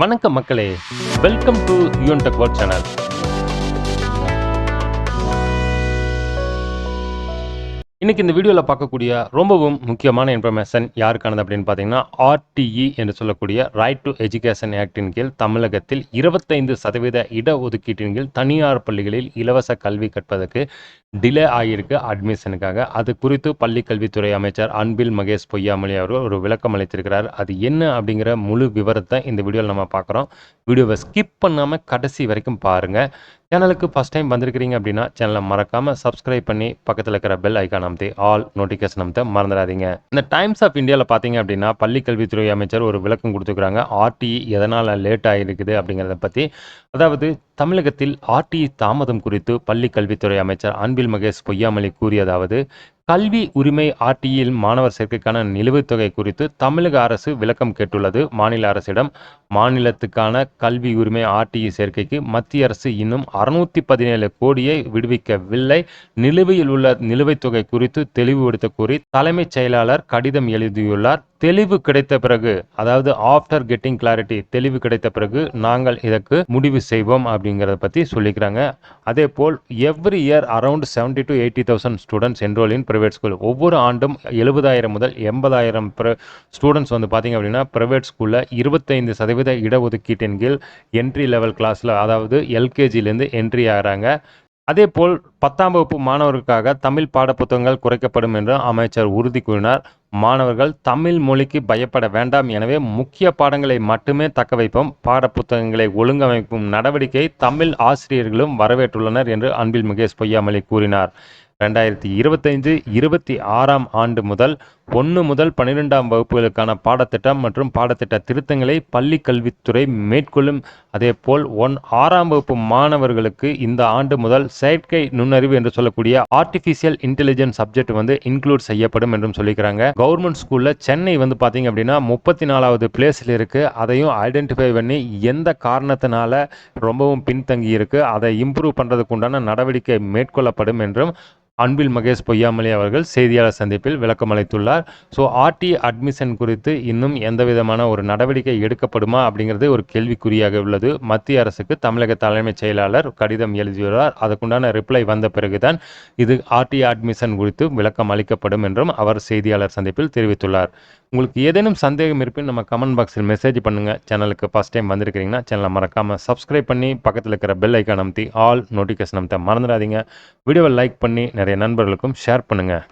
வணக்கம் மக்களே. Welcome to Yun tech world channel இன்றைக்கி இந்த வீடியோவில் பார்க்கக்கூடிய ரொம்பவும் முக்கியமான இன்ஃபர்மேஷன் யாருக்கானது அப்படின்னு பார்த்தீங்கன்னா ஆர்டிஇ என்று சொல்லக்கூடிய ரைட் டு எஜுகேஷன் ஆக்டின் கீழ் தமிழகத்தில் இருபத்தைந்து சதவீத இடஒதுக்கீட்டின் கீழ் தனியார் பள்ளிகளில் இலவச கல்வி கற்பதற்கு டிலே ஆகியிருக்கு அட்மிஷனுக்காக அது குறித்து பள்ளி கல்வித்துறை அமைச்சர் அன்பில் மகேஷ் பொய்யாமொழி அவர்கள் ஒரு விளக்கம் அளித்திருக்கிறார். அது என்ன அப்படிங்கிற முழு விவரத்தை இந்த வீடியோவில் நம்ம பார்க்குறோம். வீடியோவை ஸ்கிப் பண்ணாமல் கடைசி வரைக்கும் பாருங்கள் சேனலுக்கு ஃபஸ்ட் டைம் வந்திருக்கிறீங்க அப்படின்னா சேனலை மறக்காமல் சப்ஸ்கிரைப் பண்ணி பக்கத்தில் இருக்கிற பெல் ஐக்கான் அமைத்து ஆல் நோட்டிஃபிகேஷன் அமைத்த மறந்துடாதீங்க. இந்த டைம்ஸ் ஆஃப் இந்தியாவில் பார்த்தீங்க அப்படின்னா பள்ளிக்கல்வித்துறை அமைச்சர் ஒரு விளக்கம் கொடுத்துருக்குறாங்க. ஆர்டிஇ எதனால் லேட் ஆகிருக்குது அப்படிங்கிறத பற்றி அதாவது தமிழகத்தில் ஆர்டிஇ தாமதம் குறித்து பள்ளி கல்வித்துறை அமைச்சர் அன்பில் மகேஷ் பொய்யாமலி கூறியதாவது கல்வி உரிமை ஆர்டியில் மாணவர் சேர்க்கைக்கான நிலுவைத் தொகை குறித்து தமிழக அரசு விளக்கம் கேட்டுள்ளது. மாநில அரசிடம் மாநிலத்துக்கான கல்வி உரிமை ஆர்டிஇ சேர்க்கைக்கு மத்திய அரசு இன்னும் அறுநூத்தி பதினேழு கோடியை விடுவிக்கவில்லை. நிலுவையில் உள்ள நிலுவைத் தொகை குறித்து தெளிவுபடுத்த கூறி தலைமைச் செயலாளர் கடிதம் எழுதியுள்ளார். தெளிவு கிடைத்த பிறகு அதாவது ஆஃப்டர் கெட்டிங் கிளாரிட்டி தெளிவு கிடைத்த பிறகு நாங்கள் இதற்கு முடிவு செய்வோம் அப்படிங்கிறத பற்றி சொல்லிக்கிறாங்க. அதே போல் every year around seventy two eighty thousand students enrol in private school ஒவ்வொரு ஆண்டும் எழுபதாயிரம் முதல் எண்பதாயிரம் ஸ்டூடெண்ட்ஸ் வந்து பார்த்தீங்க அப்படின்னா ப்ரைவேட் ஸ்கூலில் இருபத்தைந்து சதவீத இடஒதுக்கீட்டின் கீழ் என்ட்ரி லெவல் கிளாஸில் அதாவது எல்கேஜிலேருந்து என்ட்ரி ஆகிறாங்க. அதே போல் பத்தாம் வகுப்பு மாணவர்களுக்காக தமிழ் பாடப்புத்தகங்கள் குறைக்கப்படும் என்று அமைச்சர் உறுதி கூறினார். மாணவர்கள் தமிழ் மொழிக்கு பயப்பட வேண்டாம். எனவே முக்கிய பாடங்களை மட்டுமே தக்க வைப்போம். பாடப்புத்தகங்களை ஒழுங்கமைக்கும் நடவடிக்கை தமிழ் ஆசிரியர்களும் வரவேற்றுள்ளனர் என்று அன்பில் முகேஷ் பொய்யாமொழி கூறினார். ரெண்டாயிரத்தி இருபத்தைந்து இருபத்தி ஆறாம் ஆண்டு முதல் ஒன்று முதல் பன்னிரெண்டாம் வகுப்புகளுக்கான பாடத்திட்டம் மற்றும் பாடத்திட்ட திருத்தங்களை பள்ளி கல்வித்துறை மேற்கொள்ளும். அதேபோல் ஒன் ஆறாம் வகுப்பு மாணவர்களுக்கு இந்த ஆண்டு முதல் செயற்கை நுண்ணறிவு என்று சொல்லக்கூடிய ஆர்டிஃபிஷியல் இன்டெலிஜென்ஸ் சப்ஜெக்ட் வந்து இன்க்ளூட் செய்யப்படும் என்றும் சொல்லிக்கிறாங்க. கவர்மெண்ட் ஸ்கூலில் சென்னை வந்து பார்த்தீங்க அப்படின்னா முப்பத்தி நாலாவது பிளேஸில் இருக்குது அதையும் ஐடென்டிஃபை பண்ணி எந்த காரணத்தினால ரொம்பவும் பின்தங்கி இருக்குது அதை இம்ப்ரூவ் பண்ணுறதுக்கு உண்டான நடவடிக்கை மேற்கொள்ளப்படும் என்றும் அன்பில் மகேஷ் பொய்யாமொழி அவர்கள் செய்தியாளர் சந்திப்பில் விளக்கம் அளித்துள்ளார். ஸோ ஆர்டி அட்மிஷன் குறித்து இன்னும் எந்த விதமான ஒரு நடவடிக்கை எடுக்கப்படுமா அப்படிங்கிறது ஒரு கேள்விக்குறியாக உள்ளது. மத்திய அரசுக்கு தமிழக தலைமைச் செயலாளர் கடிதம் எழுதியுள்ளார். அதற்குண்டான ரிப்ளை வந்த பிறகுதான் இது ஆர்டி அட்மிஷன் குறித்து விளக்கம் அளிக்கப்படும் என்றும் அவர் செய்தியாளர் சந்திப்பில் தெரிவித்துள்ளார். உங்களுக்கு ஏதேனும் சந்தேகம் இருப்பின் நம்ம கமெண்ட் பாக்ஸில் மெசேஜ் பண்ணுங்கள் சேனலுக்கு ஃபஸ்ட் டைம் வந்திருக்கிறீங்கன்னா சேனலை மறக்காமல் சப்ஸ்கிரைப் பண்ணி பக்கத்தில் இருக்கிற பெல் ஐக்கான் அமுத்தி ஆல் நோட்டிஃபிகேஷன் அமுத்த மறந்துடாதீங்க. வீடியோவை லைக் பண்ணி நிறைய நண்பர்களுக்கும் ஷேர் பண்ணுங்கள்